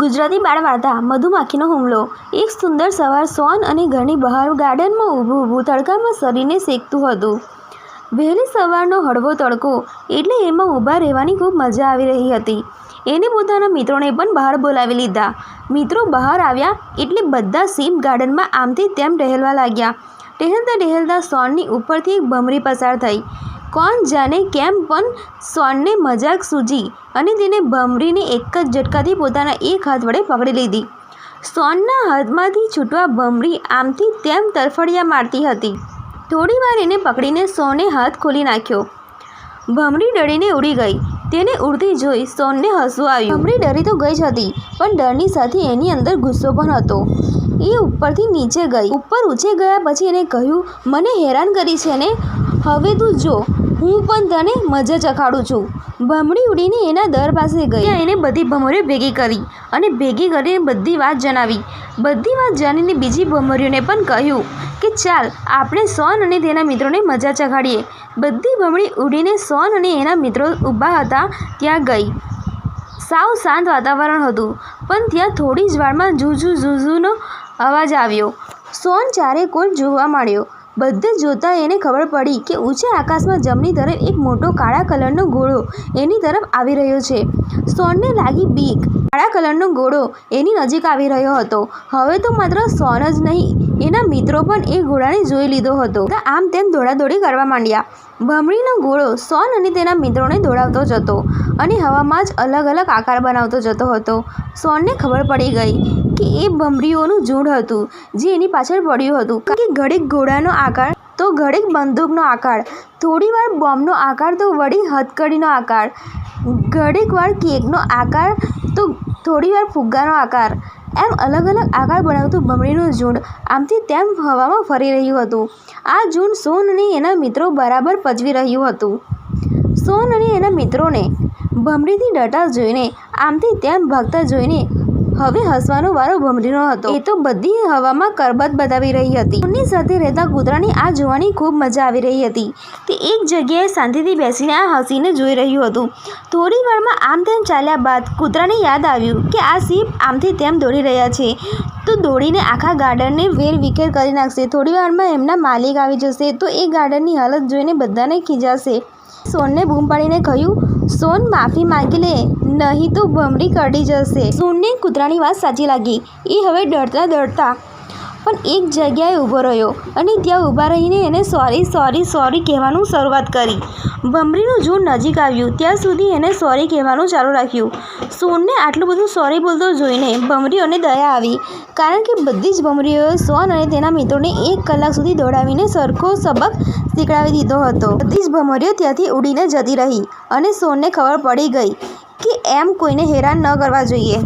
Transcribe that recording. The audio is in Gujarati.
ગુજરાતી બાળવાર્તા મધુમાખીનો હુમલો. એક સુંદર સવાર સોન અને ઘરની બહાર ગાર્ડનમાં ઊભું ઊભું તડકામાં શરીરને શેકતું હતું. વહેલી સવારનો હળવો તડકો, એટલે એમાં ઊભા રહેવાની ખૂબ મજા આવી રહી હતી. એને પોતાના મિત્રોને પણ બહાર બોલાવી લીધા. મિત્રો બહાર આવ્યા એટલે બધા સીમ ગાર્ડનમાં આમથી તેમ ટહેલવા લાગ્યા. ટહેલતા ટહેલતા સોનની ઉપરથી એક ભમરી પસાર થઈ. કોણ જાણે કેમ પણ સોનને મજાક સૂજી અને તેને ભમરીને એક જ ઝટકાથી પોતાના એક હાથ વડે પકડી લીધી. સોનના હાથમાંથી છૂટવા ભમરી આમથી તેમ તરફડિયા મારતી હતી. થોડી વાર એને પકડીને સોને હાથ ખોલી નાખ્યો. ભમરી ડરીને ઉડી ગઈ. તેને ઉડતી જોઈ સોનને હસવું આવ્યું. ભમરી ડરી તો ગઈ જ હતી, પણ ડરની સાથે એની અંદર ગુસ્સો પણ હતો. એ ઉપરથી નીચે ગઈ. ઉપર ઊંચે ગયા પછી એને કહ્યું, મને હેરાન કરી છે ને? હવે તું જો, હું પણ તને મજા ચખાડું છું. ભમરી ઉડીને એના દર પાસે ગઈ. એને બધી ભમરીઓ ભેગી કરી અને ભેગી કરીને બધી વાત જણાવી. બધી વાત જાણીને બીજી ભમરીઓને પણ કહ્યું કે, ચાલ, આપણે સોન અને તેના મિત્રોને મજા ચખાડીએ. બધી ભમરી ઉડીને સોન અને એના મિત્રો ઊભા હતા, ત્યાં ગઈ. સાવ શાંત વાતાવરણ હતું, પણ ત્યાં થોડી જ વારમાં ઝૂઝુ, ઝૂઝુનો અવાજ આવ્યો. સોન ચારે કોલ જોવા માંડ્યો? બધે જોતાં એને ખબર પડી કે ઊંચે આકાશમાં જમણી તરફ એક મોટો કાળા કલરનો ઘોડો એની તરફ આવી રહ્યો છે. સોનને લાગી બીક. કાળા કલરનો ઘોડો એની નજીક આવી રહ્યો હતો. હવે તો માત્ર સોન જ નહીં, એના મિત્રો પણ એ ઘોડાને જોઈ લીધો હતો. આમ તેમ દોડાદોડી કરવા માંડ્યા. ભમરીનો ઘોડો સોન અને તેના મિત્રોને દોડાવતો જતો અને હવામાં જ અલગ અલગ આકાર બનાવતો જતો હતો. સોનને ખબર પડી ગઈ કે એ ભમરીઓનું ઝુંડ હતું, જે એની પાછળ પડ્યું હતું. કારણ કે ઘડીક ઘોડાનો આકાર, તો ઘડીક બંદૂકનો આકાર, થોડીવાર બોમ્બનો આકાર, તો વળી હથકડીનો આકાર. ઘડીક વાર કેકનો આકાર, તો થોડીવાર ફુગ્ગાનો આકાર. એમ અલગ અલગ આકાર બનાવતું બમણીનું ઝુંડ આમથી તેમ હવામાં ફરી રહ્યું હતું. આ ઝુંડ સોન અને એના મિત્રો બરાબર પચવી રહ્યું હતું. સોન અને એના મિત્રોને ભમરીથી ડટા જોઈને, આમથી તેમ ભાગતા જોઈને હવે હસવાનો વારો ભમરીનો હતો. એ તો બધી હવામાં કરબત બતાવી રહી હતી. સોનની સાથે રહેતા કૂતરાની આ જોવાની ખૂબ મજા આવી રહી હતી. તે એક જગ્યાએ શાંતિથી બેસીને આ હસીને જોઈ રહ્યું હતું. થોડી વારમાં આમ તેમ ચાલ્યા બાદ કૂતરાને યાદ આવ્યું કે આ સીપ આમથી તેમ દોડી રહ્યા છે. દોડીને આખા ગાર્ડનને વેર વિખેર કરી નાખશે. થોડી વારમાં એમના માલિક આવી જશે તો એ ગાર્ડનની હાલત જોઈને બધાને ખીજાશે. સોનને બૂમ પાડીને કહ્યું, સોન, માફી માંગી લે, નહીં તો ભમરી કરડી જશે. સોનને કૂતરાની વાત સાચી લાગી. એ હવે ડરતા ડરતા પણ એક જગ્યાએ ઊભો રહ્યો અને ત્યાં ઊભા રહીને એને સોરી સોરી સોરી કહેવાનું શરૂઆત કરી. ભમરીનું ઝુંડ નજીક આવ્યું, ત્યાં સુધી એને સોરી કહેવાનું ચાલુ રાખ્યું. સોનને આટલું બધું સોરી બોલતો જોઈને ભમરીઓને દયા આવી, કારણ કે બધી જ ભમરીઓએ સોન અને તેના મિત્રોને એક કલાક સુધી દોડાવીને સરખો સબક શીખડાવી દીધો હતો. બધી જ ભમરીઓ ત્યાંથી ઉડીને જતી રહી અને સોનને ખબર પડી ગઈ કે એમ કોઈને હેરાન ન કરવા જોઈએ.